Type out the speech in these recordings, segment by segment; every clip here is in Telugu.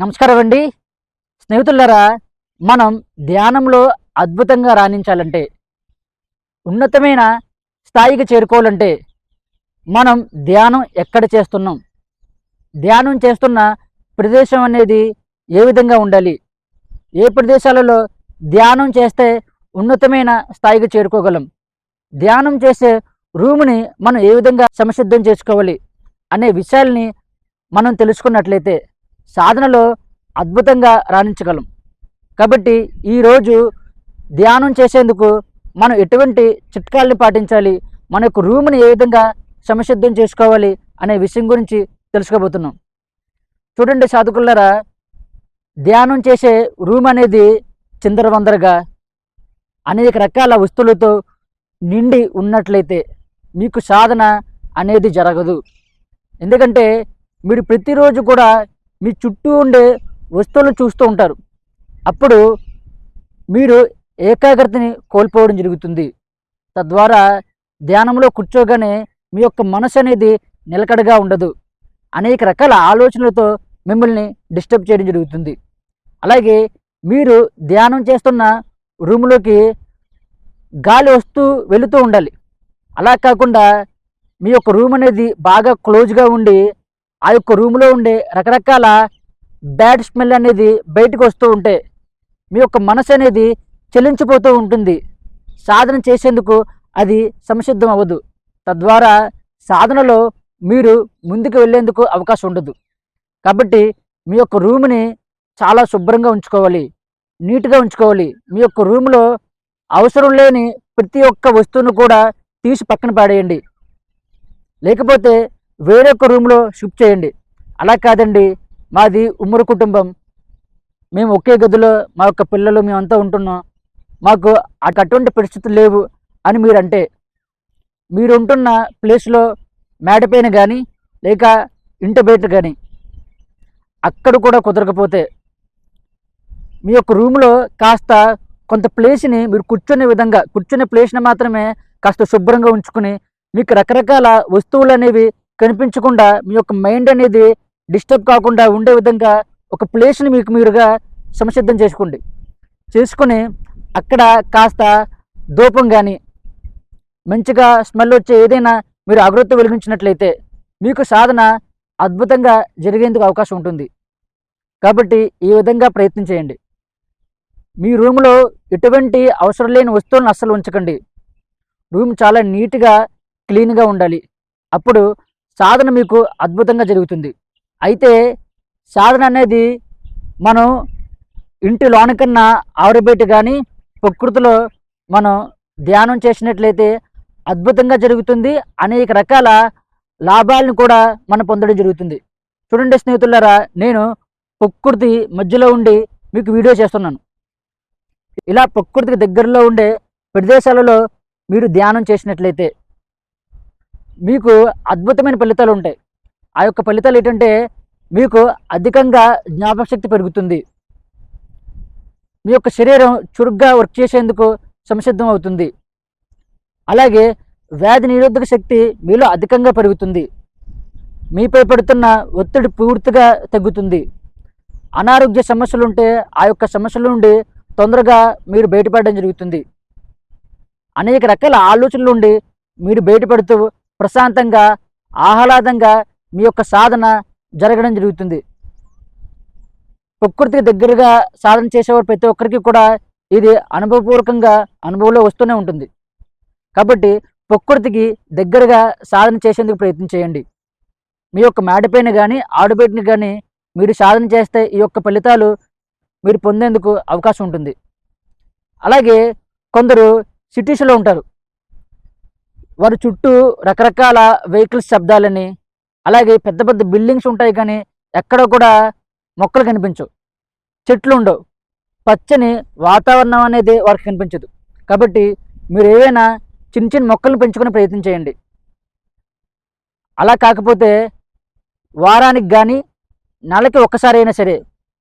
నమస్కారం అండి స్నేహితులారా మనం ధ్యానంలో అద్భుతంగా రాణించాలంటే ఉన్నతమైన స్థాయికి చేరుకోవాలంటే మనం ధ్యానం ఎక్కడ చేస్తున్నాం? ధ్యానం చేస్తున్న ప్రదేశం అనేది ఏ విధంగా ఉండాలి? ఏ ప్రదేశాలలో ధ్యానం చేస్తే ఉన్నతమైన స్థాయికి చేరుకోగలం? ధ్యానం చేసే రూముని మనం ఏ విధంగా సంసిద్ధం చేసుకోవాలి? అనే విషయాల్ని మనం తెలుసుకున్నట్లయితే సాధనలో అద్భుతంగా రాణించగలం. కాబట్టి ఈరోజు ధ్యానం చేసేందుకు మనం ఎటువంటి చిట్కాలను పాటించాలి? మన యొక్క రూమ్ని ఏ విధంగా సమశుద్ధం చేసుకోవాలి అనే విషయం గురించి తెలుసుకోబోతున్నాం. చూడండి సాధకులారా ధ్యానం చేసే రూమ్ అనేది చిందరవందరగా అనేక రకాల వస్తువులతో నిండి ఉన్నట్లయితే మీకు సాధన అనేది జరగదు. ఎందుకంటే మీరు ప్రతిరోజు కూడా మీ చుట్టూ ఉండే వస్తువులను చూస్తూ ఉంటారు. అప్పుడు మీరు ఏకాగ్రతని కోల్పోవడం జరుగుతుంది. తద్వారా ధ్యానంలో కూర్చోగానే మీ యొక్క మనసు అనేది నిలకడగా ఉండదు. అనేక రకాల ఆలోచనలతో మిమ్మల్ని డిస్టర్బ్ చేయడం జరుగుతుంది. అలాగే మీరు ధ్యానం చేస్తున్న రూమ్లోకి గాలి వస్తూ వెళుతూ ఉండాలి. అలా కాకుండా మీ యొక్క రూమ్ అనేది బాగా క్లోజ్గా ఉండి ఆ యొక్క రూమ్లో ఉండే రకరకాల బ్యాడ్ స్మెల్ అనేది బయటకు వస్తూ ఉంటే మీ యొక్క మనసు అనేది చెల్లించిపోతూ ఉంటుంది. సాధన చేసేందుకు అది సంసిద్ధం అవ్వదు. తద్వారా సాధనలో మీరు ముందుకు వెళ్ళేందుకు అవకాశం ఉండదు. కాబట్టి మీ యొక్క రూమ్ని చాలా శుభ్రంగా ఉంచుకోవాలి. నీట్గా ఉంచుకోవాలి. మీ యొక్క రూమ్లో అవసరం లేని ప్రతి ఒక్క వస్తువును కూడా తీసి పక్కన పాడేయండి లేకపోతే వేరొక రూమ్లో షిఫ్ట్ చేయండి. అలా కాదండి. మాది ఉమ్మడి కుటుంబం. మేము ఒకే గదిలో మా యొక్క పిల్లలు మేమంతా ఉంటున్నాం. మాకు అటువంటి పరిస్థితులు లేవు అని మీరు అంటే మీరు ఉంటున్న ప్లేస్లో మేడపైన కానీ లేక ఇంటి బయట కానీ అక్కడ కూడా కుదరకపోతే మీ యొక్క రూమ్లో కాస్త కొంత ప్లేస్ని మీరు కూర్చునే విధంగా కూర్చునే ప్లేస్ని మాత్రమే కాస్త శుభ్రంగా ఉంచుకుని మీకు రకరకాల వస్తువులు అనేవి కనిపించకుండా మీ యొక్క మైండ్ అనేది డిస్టర్బ్ కాకుండా ఉండే విధంగా ఒక ప్లేస్ని మీకు మీరుగా సంసిద్ధం చేసుకోండి. చేసుకుని అక్కడ కాస్త ధూపం కానీ మంచిగా స్మెల్ వచ్చే ఏదైనా మీరు అగరొత్తి వెలిగించినట్లయితే మీకు సాధన అద్భుతంగా జరిగేందుకు అవకాశం ఉంటుంది. కాబట్టి ఈ విధంగా ప్రయత్నం చేయండి. మీ రూమ్లో ఎటువంటి అవసరం లేని వస్తువులను అస్సలు ఉంచకండి. రూమ్ చాలా నీట్గా క్లీన్గా ఉండాలి. అప్పుడు సాధన మీకు అద్భుతంగా జరుగుతుంది. అయితే సాధన అనేది మనం ఇంటి లోన కన్నా కానీ ప్రకృతిలో మనం ధ్యానం చేసినట్లయితే అద్భుతంగా జరుగుతుంది. అనేక రకాల లాభాలను కూడా మనం పొందడం జరుగుతుంది. చూడండి స్నేహితులారా నేను ప్రకృతి మధ్యలో ఉండి మీకు వీడియో చేస్తున్నాను. ఇలా ప్రకృతికి దగ్గరలో ఉండే ప్రదేశాలలో మీరు ధ్యానం చేసినట్లయితే మీకు అద్భుతమైన ఫలితాలు ఉంటాయి. ఆ యొక్క ఫలితాలు ఏంటంటే మీకు అధికంగా జ్ఞాపకశక్తి పెరుగుతుంది. మీ యొక్క శరీరం చురుగ్గా వర్క్ చేసేందుకు సంసిద్ధం అవుతుంది. అలాగే వ్యాధి నిరోధక శక్తి మీలో అధికంగా పెరుగుతుంది. మీపై పడుతున్న ఒత్తిడి పూర్తిగా తగ్గుతుంది. అనారోగ్య సమస్యలు ఉంటే ఆ యొక్క సమస్యల నుండి తొందరగా మీరు బయటపడడం జరుగుతుంది. అనేక రకాల ఆలోచనల నుండి మీరు బయటపడుతూ ప్రశాంతంగా ఆహ్లాదంగా మీ యొక్క సాధన జరగడం జరుగుతుంది. ప్రకృతికి దగ్గరగా సాధన చేసేవారు ప్రతి ఒక్కరికి కూడా ఇది అనుభవపూర్వకంగా అనుభవంలో వస్తూనే ఉంటుంది. కాబట్టి ప్రకృతికి దగ్గరగా సాధన చేసేందుకు ప్రయత్నం చేయండి. మీ యొక్క మేడపైన కానీ ఆడుబయటని కానీ మీరు సాధన చేస్తే ఈ యొక్క ఫలితాలు మీరు పొందేందుకు అవకాశం ఉంటుంది. అలాగే కొందరు సిటీస్లో ఉంటారు. వారి చుట్టూ రకరకాల వెహికల్స్ శబ్దాలని అలాగే పెద్ద పెద్ద బిల్డింగ్స్ ఉంటాయి కానీ ఎక్కడ కూడా మొక్కలు కనిపించవు. చెట్లు ఉండవు. పచ్చని వాతావరణం అనేది వారికి కనిపించదు. కాబట్టి మీరు ఏవైనా చిన్న చిన్న మొక్కలను పెంచుకునే ప్రయత్నం చేయండి. అలా కాకపోతే వారానికి కానీ నెలకి ఒక్కసారి అయినా సరే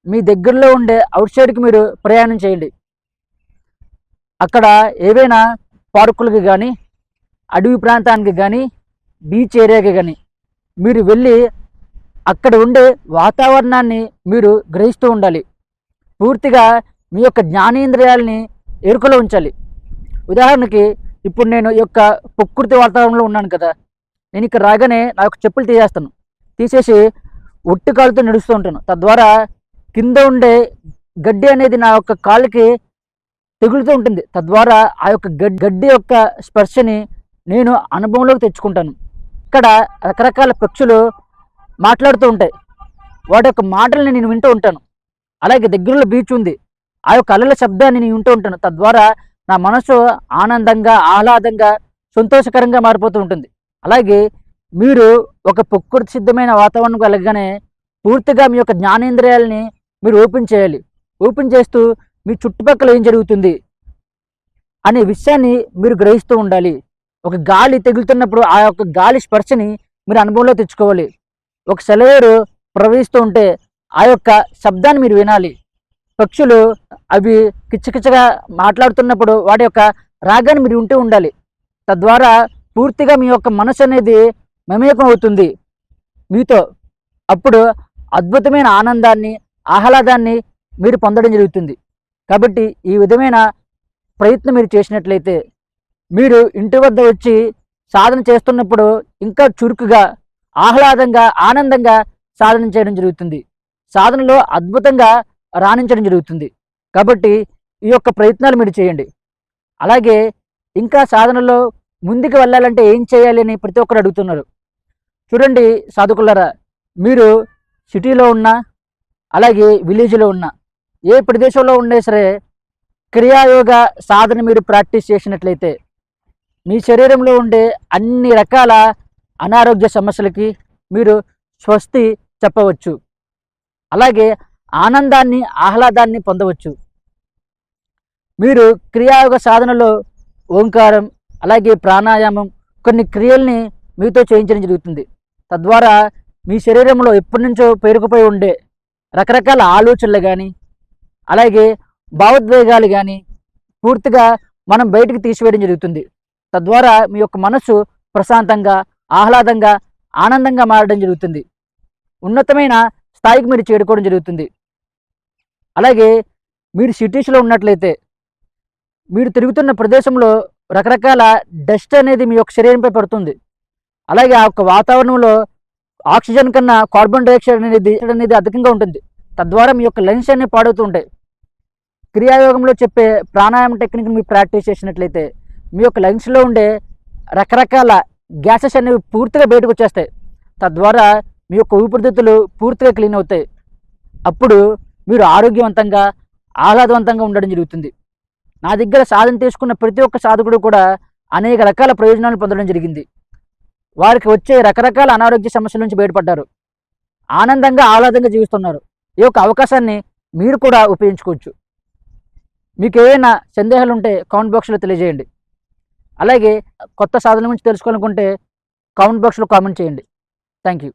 మీ దగ్గరలో ఉండే అవుట్ సైడ్కి మీరు ప్రయాణం చేయండి. అక్కడ ఏవైనా పార్కులకి కానీ అడవి ప్రాంతానికి కానీ బీచ్ ఏరియాకి కానీ మీరు వెళ్ళి అక్కడ ఉండే వాతావరణాన్ని మీరు గ్రహిస్తూ ఉండాలి. పూర్తిగా మీ యొక్క జ్ఞానేంద్రియాలని ఎరుకలో ఉంచాలి. ఉదాహరణకి ఇప్పుడు నేను ఈ యొక్క ప్రకృతి వాతావరణంలో ఉన్నాను కదా నేను ఇక్కడ రాగానే నా యొక్క చెప్పులు తీసేస్తాను. తీసేసి ఒట్టి కాలుతో నడుస్తూ ఉంటాను. తద్వారా కింద ఉండే గడ్డి అనేది నా యొక్క కాళ్ళకి తగులుతూ ఉంటుంది. తద్వారా ఆ యొక్క గడ్- గడ్డి యొక్క స్పర్శని నేను అనుభవంలోకి తెచ్చుకుంటాను. ఇక్కడ రకరకాల పక్షులు మాట్లాడుతూ ఉంటాయి. వాటి యొక్క మాటలని నేను వింటూ ఉంటాను. అలాగే దగ్గరలో బీచ్ ఉంది. ఆ యొక్క అలల శబ్దాన్ని నేను వింటూ ఉంటాను. తద్వారా నా మనసు ఆనందంగా ఆహ్లాదంగా సంతోషకరంగా మారిపోతూ ఉంటుంది. అలాగే మీరు ఒక ప్రకృతి సిద్ధమైన వాతావరణం కలగగానే పూర్తిగా మీ యొక్క జ్ఞానేంద్రియాలని మీరు ఓపెన్ చేయాలి. ఓపెన్ చేస్తూ మీ చుట్టుపక్కల ఏం జరుగుతుంది అనే విషయాన్ని మీరు గ్రహిస్తూ ఉండాలి. ఒక గాలి తగులుతున్నప్పుడు ఆ యొక్క గాలి స్పర్శని మీరు అనుభవంలో తెచ్చుకోవాలి. ఒక సెలవేరు ప్రవహిస్తూ ఉంటే ఆ యొక్క శబ్దాన్ని మీరు వినాలి. పక్షులు అవి కిచ్చకిచ్చగా మాట్లాడుతున్నప్పుడు వాటి యొక్క రాగాన్ని మీరు ఉంటూ ఉండాలి. తద్వారా పూర్తిగా మీ యొక్క మనసు అనేది మమేకం అవుతుంది. మీతో అప్పుడు అద్భుతమైన ఆనందాన్ని ఆహ్లాదాన్ని మీరు పొందడం జరుగుతుంది. కాబట్టి ఈ విధమైన ప్రయత్నం మీరు చేసినట్లయితే మీరు ఇంటి వద్ద వచ్చి సాధన చేస్తున్నప్పుడు ఇంకా చురుకుగా ఆహ్లాదంగా ఆనందంగా సాధన చేయడం జరుగుతుంది. సాధనలో అద్భుతంగా రాణించడం జరుగుతుంది. కాబట్టి ఈ యొక్క ప్రయత్నాలు మీరు చేయండి. అలాగే ఇంకా సాధనలో ముందుకు వెళ్ళాలంటే ఏం చేయాలి అని ప్రతి ఒక్కరు అడుగుతున్నారు. చూడండి సాధకులరా మీరు సిటీలో ఉన్నా అలాగే విలేజ్లో ఉన్నా ఏ ప్రదేశంలో ఉండే సరే క్రియాయోగ సాధన మీరు ప్రాక్టీస్ చేసినట్లయితే మీ శరీరంలో ఉండే అన్ని రకాల అనారోగ్య సమస్యలకి మీరు స్వస్తి చెప్పవచ్చు. అలాగే ఆనందాన్ని ఆహ్లాదాన్ని పొందవచ్చు. మీరు క్రియాయోగ సాధనలో ఓంకారం అలాగే ప్రాణాయామం కొన్ని క్రియల్ని మీతో చేయించడం జరుగుతుంది. తద్వారా మీ శరీరంలో ఎప్పటి నుంచో పేరుకుపోయి ఉండే రకరకాల ఆలోచనలు కానీ అలాగే భావోద్వేగాలు కానీ పూర్తిగా మనం బయటికి తీసివేయడం జరుగుతుంది. తద్వారా మీ యొక్క మనసు ప్రశాంతంగా ఆహ్లాదంగా ఆనందంగా మారడం జరుగుతుంది. ఉన్నతమైన స్థాయికి మీరు చేరుకోవడం జరుగుతుంది. అలాగే మీరు సిటీస్లో ఉన్నట్లయితే మీరు తిరుగుతున్న ప్రదేశంలో రకరకాల డస్ట్ అనేది మీ యొక్క శరీరంపై పడుతుంది. అలాగే ఆ యొక్క వాతావరణంలో ఆక్సిజన్ కన్నా కార్బన్ డైఆక్సైడ్ అనేది అనేది అధికంగా ఉంటుంది. తద్వారా మీ యొక్క లంగ్స్ అనేవి పాడవుతూ ఉంటాయి. క్రియాయోగంలో చెప్పే ప్రాణాయామ టెక్నిక్ మీరు ప్రాక్టీస్ చేసినట్లయితే మీ యొక్క లంగ్స్లో ఉండే రకరకాల గ్యాసెస్ అనేవి పూర్తిగా బయటకు వచ్చేస్తాయి. తద్వారా మీ యొక్క ఊపిరితిత్తులు పూర్తిగా క్లీన్ అవుతాయి. అప్పుడు మీరు ఆరోగ్యవంతంగా ఆహ్లాదవంతంగా ఉండడం జరుగుతుంది. నా దగ్గర సాధన తీసుకున్న ప్రతి ఒక్క సాధకుడు కూడా అనేక రకాల ప్రయోజనాలు పొందడం జరిగింది. వారికి వచ్చే రకరకాల అనారోగ్య సమస్యల నుంచి బయటపడ్డారు. ఆనందంగా ఆహ్లాదంగా జీవిస్తున్నారు. ఈ యొక్క అవకాశాన్ని మీరు కూడా ఉపయోగించుకోవచ్చు. మీకు ఏవైనా సందేహాలు ఉంటే కామెంట్ బాక్స్లో తెలియజేయండి. అలాగే కొత్త సాధనల గురించి తెలుసుకోవాలనుకుంటే కామెంట్ బాక్స్లో కామెంట్ చేయండి. Thank you.